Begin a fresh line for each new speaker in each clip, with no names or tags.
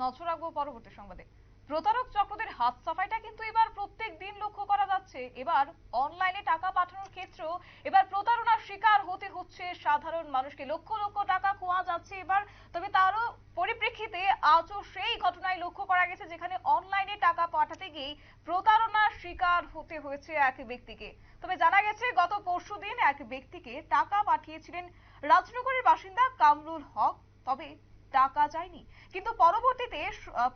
নজর রাখব পরবর্তী সংবাদে। প্রতারক চক্রদের হাত সাফাইটা কিন্তু এবার প্রত্যেক দিন লক্ষ্য করা যাচ্ছে। এবার অনলাইনে টাকা পাঠানোর ক্ষেত্রেও এবার প্রতারণার শিকার হতে হচ্ছে। সাধারণ মানুষকে লক্ষ লক্ষ টাকা খোয়া যাচ্ছে এবার। তবে তারও পরিপ্রেক্ষিতে আজও সেই ঘটনায় লক্ষ্য করা গেছে, যেখানে অনলাইনে টাকা পাঠাতে গিয়ে প্রতারণার শিকার হতে হয়েছে এক ব্যক্তিকে। তবে জানা গেছে, গত পরশুদিন এক ব্যক্তিকে টাকা পাঠিয়েছিলেন রাজনগরের বাসিন্দা কামরুল হক। তবে টাকা যায়নি। কিন্তু পরবর্তীতে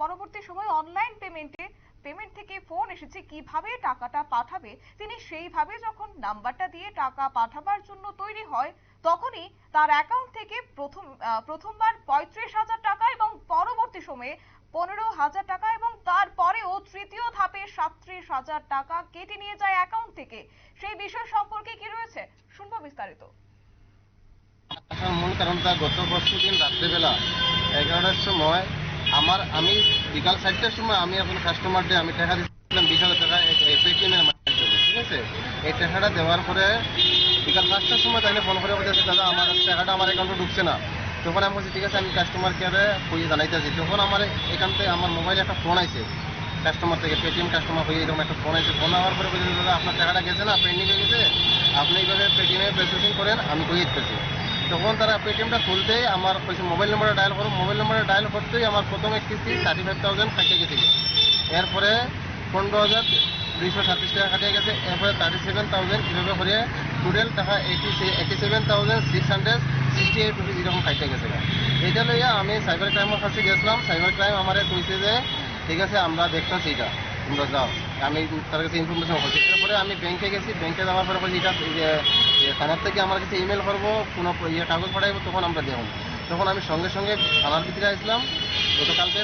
পরবর্তী সময় অনলাইন পেমেন্টে পেমেন্ট থেকে ফোন এসেছে কীভাবে টাকাটা পাঠাবে। তিনি সেইভাবে যখন নাম্বারটা দিয়ে টাকা পাঠাবার জন্য তৈরি হয়, তখনই তার অ্যাকাউন্ট থেকে প্রথম প্রথমবার পঁয়ত্রিশ হাজার টাকা এবং পরবর্তী সময়ে পনেরো হাজার টাকা এবং তারপরেও তৃতীয় ধাপে সাতত্রিশ হাজার টাকা কেটে নিয়ে যায় অ্যাকাউন্ট থেকে। সেই বিষয় সম্পর্কে কি রয়েছে? শুনব বিস্তারিত।
মূল কারণটা গত পরশু দিন রাত্রেবেলা এগারোটার সময় আমার, আমি বিকাল চারটার সময় আমি এখন কাস্টমারকে আমি টাকা দিচ্ছিলাম বিশ হাজার টাকা পেটিএমের মাধ্যমে, ঠিক আছে? এই টাকাটা দেওয়ার পরে বিকাল পাঁচটার সময় তাহলে ফোন করে বলতেছে, দাদা, আমার টাকাটা আমার অ্যাকাউন্টে ঢুকছে না। তখন আমি বলছি, ঠিক আছে, আমি কাস্টমার কেয়ারে কইয়ে জানাইতেছি। তখন আমার এখান থেকে আমার মোবাইলে একটা ফোন আছে কাস্টমার থেকে পেটিএম কাস্টমার হয়ে এরকম একটা ফোন আছে ফোন হওয়ার পরে বলছে দাদা, আপনার টাকাটা গেছে না পেন্ডিং হয়ে গেছে। আপনি এইভাবে পেটিএমে প্রসেসিং করেন, আমি কইয়ে দিতেছি। তখন তারা পেটিএমটা খুলতেই আমার কইছে, মোবাইল নাম্বারটা ডায়াল করো। মোবাইল নাম্বারটা ডায়াল করতেই আমার প্রথম কিস্তি থার্টি ফাইভ থাউজেন্ড কাটিয়ে গেছে। এরপরে পনেরো হাজার দুইশো সাতত্রিশ টাকা কাটিয়ে গেছে। এরপরে থার্টি সেভেন থাউজেন্ড কীভাবে করে টোটাল টাকা eighty eighty seven thousand six hundred sixty eight rupees এরকম কাটিয়ে গেছে। এইটা লইয়া আমি সাইবার ক্রাইমের কাছে গেছিলাম। সাইবার ক্রাইম আমারে কইছে যে, ঠিক আছে, আমরা দেখতেছি এটা। তোমরা যাও। আমি তার কাছে ইনফরমেশন করছি। এরপরে আমি ব্যাংকে গেছি। ব্যাংকে যাওয়ার পরে এটা থানার থেকে আমার কাছে ইমেল করব, কোনো ইয়ে কাগজ পাঠাইবো, তখন আমরা দেবো। তখন আমি সঙ্গে সঙ্গে থানার ভিতরে আসলাম। গতকালকে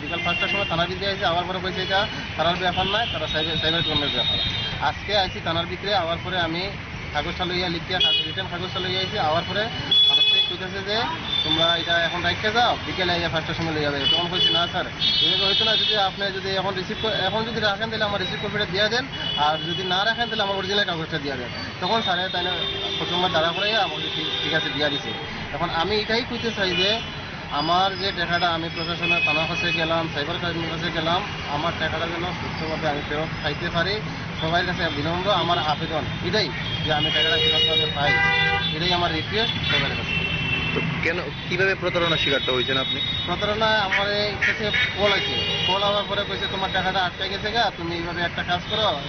বিকাল পাঁচটার সময় থানার ভিতরে আসি আবার পরে বলছে এটা থানার ব্যাপার নয়, তারা সাইবার সাইবার ক্রাইমের ব্যাপার। আজকে আইসি থানার ভিতরে, আবার পরে আমি কাগজটা লইয়া লিখিয়া রিটার্ন কাগজটা লইয়া আইসি আবার পরে কইতেছে যে, তোমরা এটা এখন রাখতে যাও, বিকেলে আইয়া পাঁচটার সময় লইয়া যাবে। তখন বলছি না স্যার, এভাবে হইতো না, যদি আপনি যদি এখন রিসিভ এখন যদি রাখেন, তাহলে আমার রিসিভ কপিটা দিয়ে দেন, আর যদি না রাখেন, তাহলে আমার অরিজিনাল কাগজটা দিয়ে দেন। তখন স্যারে তাহলে প্রথমবার দাঁড়া করে আমাকে ঠিক- ঠিক আছে দিয়া দিছে। এখন আমি এটাই কইতে চাই যে আমার যে টাকাটা আমি প্রশাসনের থানার কাছে গেলাম সাইবার ক্রাইমের কাছে গেলাম আমার টাকাটা যেন সুস্থভাবে আমি ফেরত খাইতে পারি। সবার কাছে বিনম্র আমার আবেদন এটাই যে আমি টাকাটা ফেরতভাবে পাই। এটাই আমার রিকোয়েস্ট সবার কাছে।
তো কেন কীভাবে প্রতারণার শিকারটা হয়েছেন আপনি?
প্রতারণা আমার এই কাছে কল আছে কল হওয়ার পরে কইছে তোমার টাকাটা আটকে গেছে গা তুমি এইভাবে একটা কাজ করো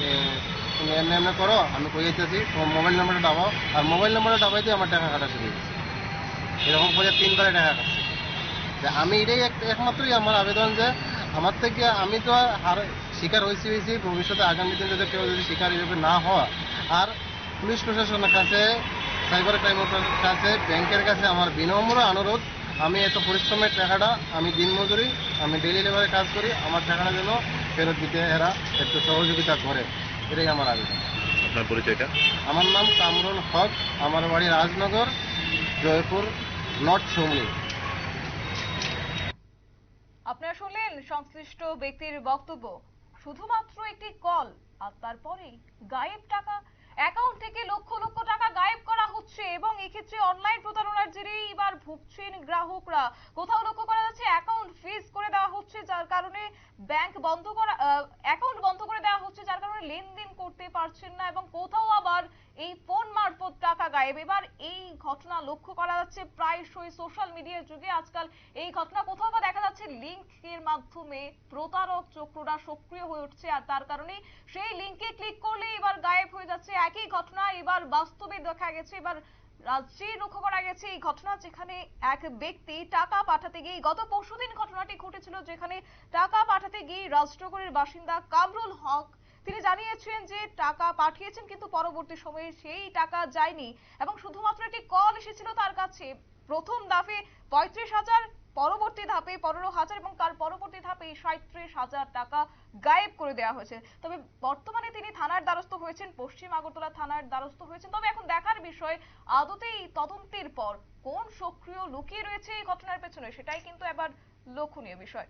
তুমি এমনি এমনি করো, আমি কই যেতেছি তোমার মোবাইল নাম্বারটা ডাবাও আর মোবাইল নাম্বারটা ডাবাইতে আমার টাকা কাটা শুরু হয়েছে। এরকম করে তিনবারে টাকা কাটছে। আমি এটাই এক- একমাত্রই আমার আবেদন যে আমার থেকে আমি তো আর শিকার হয়েছি হয়েছি। ভবিষ্যতে আগামী দিন যদি কেউ যদি শিকার এভাবে না হয়, আর পুলিশ প্রশাসনের কাছে সাইবার ক্রাইমের কাছে ব্যাংকের কাছে আমার বিনম্র অনুরোধ, আমি এত পরিশ্রমের টাকাটা আমি দিনমজুরি, আমি ডেলি লেবারে কাজ করি, আমার টাকাটা যেন ফেরত দিতে এরা একটু সহযোগিতা করে। এটাই আমার আবেদন।
আপনার পরিচয়টা?
আমার নাম কামরুল হক আমার বাড়ি রাজনগর জয়পুর নর্থ সুমলি
আপনারা শুনলেন সংশ্লিষ্ট ব্যক্তির বক্তব্য। শুধুমাত্র একটি কল আর তারপরেই গায়েব টাকা অ্যাকাউন্ট থেকে লক্ষ লক্ষ টাকা গায়েব করা হচ্ছে এবং এক্ষেত্রে অনলাইন প্রতারণার জেরে এবার ভুগছেন গ্রাহকরা। কোথাও লক্ষ্য করা যাচ্ছে অ্যাকাউন্ট ফ্রিজ করে দেওয়া হচ্ছে, যার কারণে ব্যাংক বন্ধ করা অ্যাকাউন্ট বন্ধ করে দেওয়া হচ্ছে, যার কারণে লেনদেন করতে পারছেন না এবং কোথাও আবার এই ফোন মারফত গায়েব এবার এই ঘটনা লক্ষ্য করা যাচ্ছে প্রায়শই সোশ্যাল মিডিয়ার যুগে। আজকাল এই ঘটনা কোথাও বা দেখা যাচ্ছে লিঙ্কের মাধ্যমে প্রতারক চক্ররা সক্রিয় হয়ে উঠছে আর তার কারণে সেই লিঙ্কে ক্লিক করলে এবার গায়েব হয়ে যাচ্ছে। একই ঘটনা এবার বাস্তবে দেখা গেছে, এবার রাজ্যে লক্ষ্য করা গেছে এই ঘটনা যেখানে এক ব্যক্তি টাকা পাঠাতে গিয়ে, গত পরশুদিন ঘটনাটি ঘটেছিল যেখানে টাকা পাঠাতে গিয়ে রাজনগরের বাসিন্দা কামরুল হক, তিনি জানিয়েছেন যে টাকা পাঠিয়েছেন, কিন্তু পরবর্তী সময়ে সেই টাকা যায়নি। এবং শুধুমাত্র একটি কল এসেছিল তার কাছে। প্রথম ধাপে পঁয়ত্রিশ হাজার, পরবর্তী ধাপে পনেরো হাজার এবং তার পরবর্তী ধাপে সাঁত্রিশ হাজার টাকা গায়েব করে দেওয়া হয়েছে। তবে বর্তমানে তিনি থানার দ্বারস্থ হয়েছেন, পশ্চিম আগরতলা থানার দ্বারস্থ হয়েছেন। তবে এখন দেখার বিষয় আদতে এই তদন্তের পর কোন সক্রিয় লুকিয়ে রয়েছে এই ঘটনার পেছনে, সেটাই কিন্তু এবার লক্ষণীয় বিষয়।